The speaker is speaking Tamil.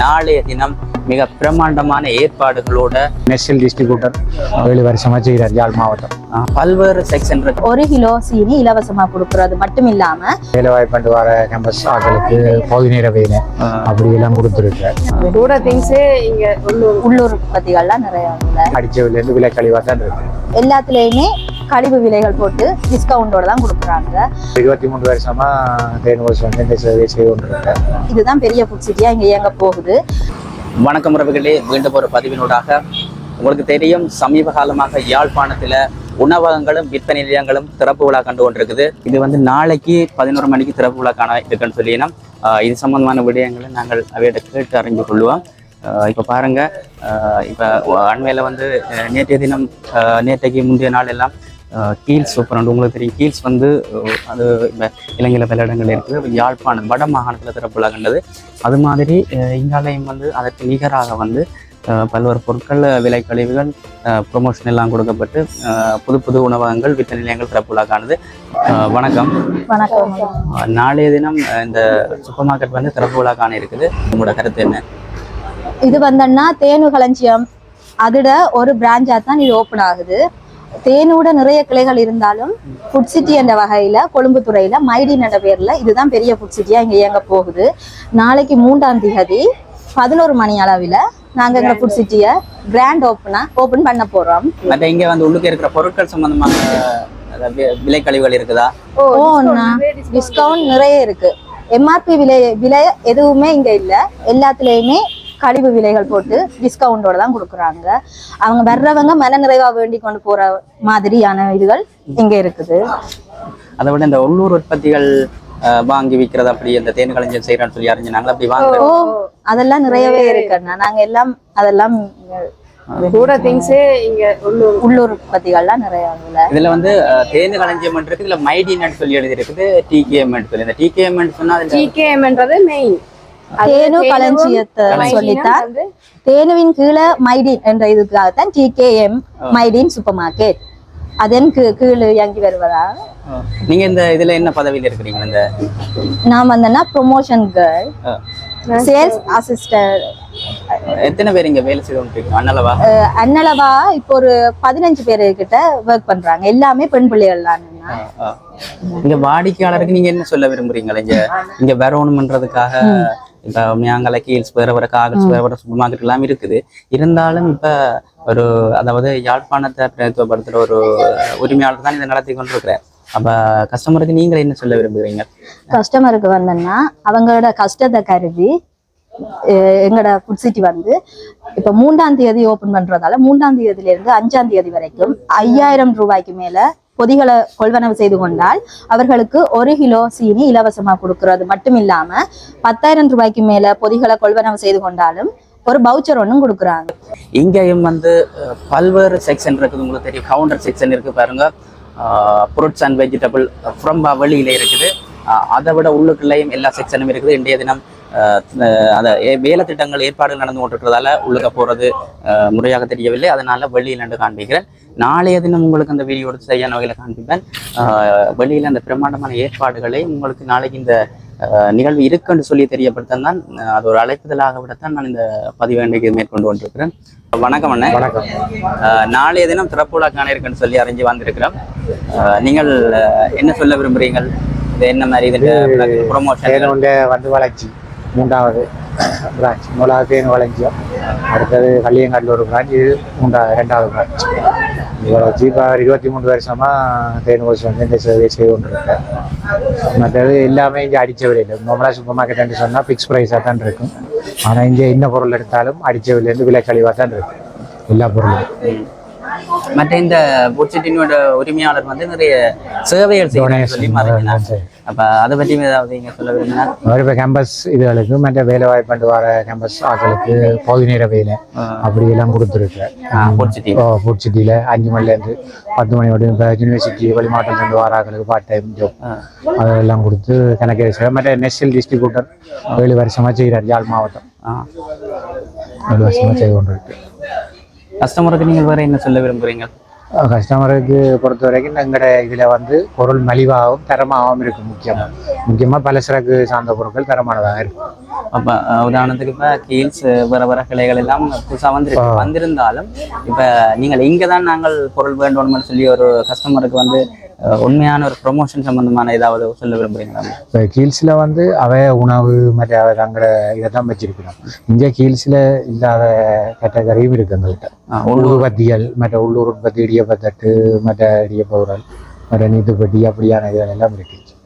நாளைய தினம் மிக பிரம்மாண்டமான ஏற்பாடுகளோட நெஷனல் டிஸ்ட்ரிபியூட்டர் ஏழு வருஷமா செய்கிறார் யாழ் மாவட்டம். பல்வேறு செக்ஷன் ஒரு கிலோ சீனி இலவசமா கொடுக்கறது மட்டும் இல்லாம வேலை வாய்ப்பு வர கேம்பஸ் ஆட்களுக்கு பகுதி நேர வேலை அப்படி எல்லாம் கொடுத்துருக்கார். கூட திங்ஸே இங்க உள்ளூர். உள்ளூர் உற்பத்திகள்லாம் நிறைய உள்ள. அடிச்சவிலேருந்து விலை கழிவாக தான் இருக்கு. எல்லாத்துலயுமே கழிவு விலைகள் போட்டு டிஸ்கவுண்டோட தான் கொடுக்குறாங்க. இருபத்தி மூணு வருஷமா இதுதான் பெரிய ஃபுட் சிட்டியா இங்க இயங்க போகுது. வணக்கம் உறவுகளே மீண்டும் ஒரு பதிவினூடாக. உங்களுக்கு தெரியும் சமீப காலமாக யாழ்ப்பாணத்தில் உணவகங்களும் விற்பனை நிலையங்களும் திறப்பு விழா கண்டு கொண்டிருக்குது. இது வந்து நாளைக்கு பதினோரு மணிக்கு திறப்பு விழா காண இருக்குன்னு சொல்லினோம். இது சம்பந்தமான விடயங்களை நாங்கள் அவையிட்ட கேட்டு அறிஞ்சு கொள்வோம் இப்போ பாருங்க இப்போ அண்மையில் வந்து நேற்றைய தினம் நேற்றைக்கு முந்தைய நாள் எல்லாம் கீல்ஸ் சூப்பர் உங்களுக்கு தெரியும் கீல்ஸ் வந்து அது இலங்கையில் பல இடங்கள் இருக்குது. யாழ்ப்பாணம் வட மாகாணத்தில் திறப்பு விழா கண்டது அது மாதிரி அஹ், இங்காலயம் வந்து அதற்கு நிகராக வந்து பல்வேறு பொருட்கள் விலை கழிவுகள் ப்ரொமோஷன் எல்லாம் கொடுக்கப்பட்டு புது புது உணவகங்கள் விற்பனை நிலையங்கள் திறப்பு விழா காணுது அஹ், வணக்கம். வணக்கம் நாளைய தினம் இந்த சூப்பர் மார்க்கெட் வந்து திறப்பு விழா காண இருக்குது. உங்களோட கருத்து என்ன? இது வந்தோன்னா தேனு களஞ்சியம். அதோட ஒரு பிரான்ச்சா தான் இது ஓப்பன் ஆகுது. தேனோட நிறைய கிளைகள் இருந்தாலும் ஃபுட் சிட்டி என்ற வகையில கொழும்பு துறையில மைடின் என்ற பேர்ல இதுதான் பெரிய ஃபுட் சிட்டியா இங்க இயங்க போகுது. நாளைக்கு மூன்றாம் தேதி பதினோரு மணி அளவில் நாங்க எங்க ஃபுட் சிட்டியை கிராண்ட் ஓப்பனா ஓபன் பண்ண போறோம். மற்ற இங்க வந்து உள்ளுக்கு இருக்கிற பொருட்கள் சம்பந்தமான விலை கழிவுகள் இருக்குதா? ஓ டிஸ்கவுண்ட் நிறைய இருக்கு. எம்ஆர்பி விலை விலை எதுவுமே இங்க இல்ல. எல்லாத்துலயுமே கழிவு விலைகள் போட்டு டிஸ்கவுண்டோட தான் கொடுக்குறாங்க. அவங்க வர்றவங்க மன நிறைவா வேண்டி கொண்டு போற மாதிரியான இதுகள் இங்க இருக்குது. அதை விட இந்த உள்ளூர் உற்பத்திகள் வாங்கி விற்கிறது அப்படி இந்த தேன் களஞ்சியம் செய்யறான்னு சொல்லி அறிஞ்சினாங்களா அப்படி அதெல்லாம் நிறையவே இருக்குண்ணா. நாங்க எல்லாம் அதெல்லாம் கூட திங்ஸே இங்க உள்ளூர். உள்ளூர் உற்பத்திகள்லாம் நிறைய இதுல வந்து தேன் களஞ்சியம் இருக்கு இதுல மைடின்னு சொல்லி எழுதி இருக்குது டிகேஎம் சொல்லி. இந்த டிகேஎம் சொன்னா டிகேஎம்ன்றது மெயின் தேனு களஞ்சியத்தை சொல்லித்தான் தேனுவின் கீழே மைடின் என்ற இதுக்காகத்தான் டிகேஎம் மைடின் சூப்பர் மார்க்கெட் அதன் கீ- கீழே இயங்கி வருவதா? நீங்க இந்த இதுல என்ன பதவியில இருக்கிறீங்க இந்த? நான் வந்தேன்னா ப்ரொமோஷன் கேர்ள் சேல்ஸ் அசிஸ்டன்ட் எத்தனை பேர் இங்க வேலை செய்து அண்ணளவா அன்னளவா இப்போ ஒரு பதினஞ்சு பேர் கிட்ட ஒர்க் பண்றாங்க. எல்லாமே பெண் பிள்ளைகள் தான். இங்க வாடிக்கையாளருக்கு நீங்க என்ன சொல்ல விரும்புறீங்களா இங்க இங்க வரணும்ன்றதுக்காக இப்ப மியாங்கல கீல்ஸ் வேற வேற காகல்ஸ் வேற வேற சூப்பர் மார்க்கெட் எல்லாம் இருக்குது. இருந்தாலும் இப்ப ஒரு அதாவது யாழ்ப்பாணத்தை பிரதித்துவப்படுத்துற ஒரு உரிமையாளர் தான் இதை நடத்தி கொண்டிருக்கிறார். அப்ப கஸ்டமருக்கு நீங்க என்ன சொல்ல விரும்புகிறீங்க? கஸ்டமருக்கு வந்தேன்னா அவங்களோட கஷ்டத்தை கருதி அஹ் எங்களோட ஃபுட் சிட்டி வந்து இப்போ மூன்றாம் தேதி ஓபன் பண்றதால மூன்றாம் தேதியில இருந்து அஞ்சாம் தேதி வரைக்கும் ஐயாயிரம் ரூபாய்க்கு மேல பொதிகளை கொள்வனவு செய்து கொண்டால் அவர்களுக்கு ஒரு கிலோ சீனி இலவசமா கொடுக்கறது. மட்டும் இல்லாம பத்தாயிரம் ரூபாய்க்கு மேல பொதிகளை கொள்வனவு செய்து கொண்டாலும் ஒரு பவுச்சர் ஒன்றும் கொடுக்குறாங்க. இங்கேயும் வந்து பல்வேறு செக்ஷன் இருக்குது. உங்களுக்கு தெரியும் கவுண்டர் செக்ஷன் இருக்கு பாருங்க. ஃப்ரூட்ஸ் அண்ட் வெஜிடபிள் ஃப்ரம் வெளியில இருக்குது. அதை விட உள்ளுக்குள்ளேயும் எல்லா செக்ஷனும் இருக்குது. இன்றைய தினம் அந்த வேலை திட்டங்கள் ஏற்பாடு நடந்து கொண்டிருக்கிறதால உள்ளுக்க போறது அஹ், முறையாக தெரியவில்லை. அதனால வெளியில் நின்று காண்பிக்கிறேன். நாளைய தினம் உங்களுக்கு அந்த வீடியோ எடுத்து சரியான வகையில் காண்பிப்பேன். வெளியில அந்த பிரம்மாண்டமான ஏற்பாடுகளை உங்களுக்கு நாளைக்கு இந்த நிகழ்வு இருக்குன்னு சொல்லி தெரியப்படுத்த தான் அது ஒரு அழைப்புதலாக விடத்தான் நான் இந்த பதிவை இன்றைக்கு மேற்கொண்டு கொண்டிருக்கிறேன். வணக்கம் அண்ணன் வணக்கம். நாளைய தினம் திறப்புலா காண இருக்குன்னு சொல்லி அறிஞ்சு வந்திருக்கிறோம். நீங்கள் என்ன சொல்ல விரும்புறீங்கள்? இது என்ன மாதிரி இது ப்ரொமோஷன் வந்து வளர்ச்சி. மூன்றாவது பிரான்ச் முதலாவது தேன் வளர்ச்சியம் அடுத்தது கல்லியங்காட்டில் ஒரு பிரான்ச் இது மூன்றாவது ரெண்டாவது பிரான்ச் இவ்வளோ இப்போ இருபத்தி மூணு வருஷமா தேன் கோர்ஸ் வந்து இந்த சேவை செய்து கொண்டிருக்கேன் மற்றது எல்லாமே இங்கே அடிச்ச விலையில். நார்மலாக சூப்பர் மார்க்கெட் சொன்னால் ஃபிக்ஸ் ப்ரைஸாக தான் இருக்கும். ஆனால் இங்கே என்ன பொருள் எடுத்தாலும் அடிச்ச விலையிலேருந்து விலை கழிவாக தான் இருக்கும். எல்லா பொருளும். மற்ற இந்த புட்சிட்டினோட உரிமையாளர் வந்து நிறைய சேவைகள் செய்யணும்னு சொல்லி. அப்ப அதை பற்றி ஏதாவது நீங்க சொல்ல விரும்பினா அவர் இப்போ கேம்பஸ் இதுகளுக்கு மற்ற வேலை வாய்ப்பு வர கேம்பஸ் ஆட்களுக்கு பகுதி நேர வேலை அப்படி எல்லாம் கொடுத்துருக்கேன் புட்சிட்டி ஃபுட் சிட்டியில் அஞ்சு மணிலேருந்து பத்து மணி வரையும் இப்போ யூனிவர்சிட்டி வெளி மாவட்டத்துலேருந்து வர ஆட்களுக்கு பார்ட் டைம் ஜாப் அதெல்லாம் கொடுத்து கணக்கு செய்ய மற்ற நெஷனல் டிஸ்ட்ரிபியூட்டர் ஏழு வருஷமாக செய்கிறார் யாழ் மாவட்டம். ஏழு வருஷமாக செய்து கொண்டிருக்கு. கஸ்டமருக்கு நீங்கள் வேறு என்ன சொல்ல விரும்புகிறீங்க கஸ்டமருக்கு பொறுத்த வரைக்கும் எங்களோட இதில் வந்து பொருள் மலிவாகவும் தரமாகவும் இருக்கும் முக்கியமாக முக்கியமாக பலசரக்கு சார்ந்த பொருட்கள் தரமானதாக இருக்கும் அப்ப உதாரணத்துக்கு இப்ப கீல்ஸ் வர வர கிளைகள் எல்லாம் புதுசா வந்திருக்கு. ஆ. வந்திருந்தாலும் இப்ப நீங்கள் இங்க தான் நாங்கள் பொருள் வேண்டும்னு சொல்லி ஒரு கஸ்டமருக்கு வந்து உண்மையான ஒரு ப்ரொமோஷன் சம்பந்தமான ஏதாவது சொல்ல விரும்புறீங்களா? இப்போ கீல்ஸில் வந்து அவ உணவு மற்ற அவ இதை தான் வச்சிருக்கிறோம். இங்கே கீல்ஸில் இல்லாத கேட்டகரியும் இருக்கு எங்கள்கிட்ட உள்ளூர். உற்பத்திகள் மற்ற உள்ளூர் உற்பத்தி இடியப்பத்தட்டு மற்ற இடியப்ப உரல் மற்ற நீத்துப்பட்டி அப்படியான இதெல்லாம் இருக்குது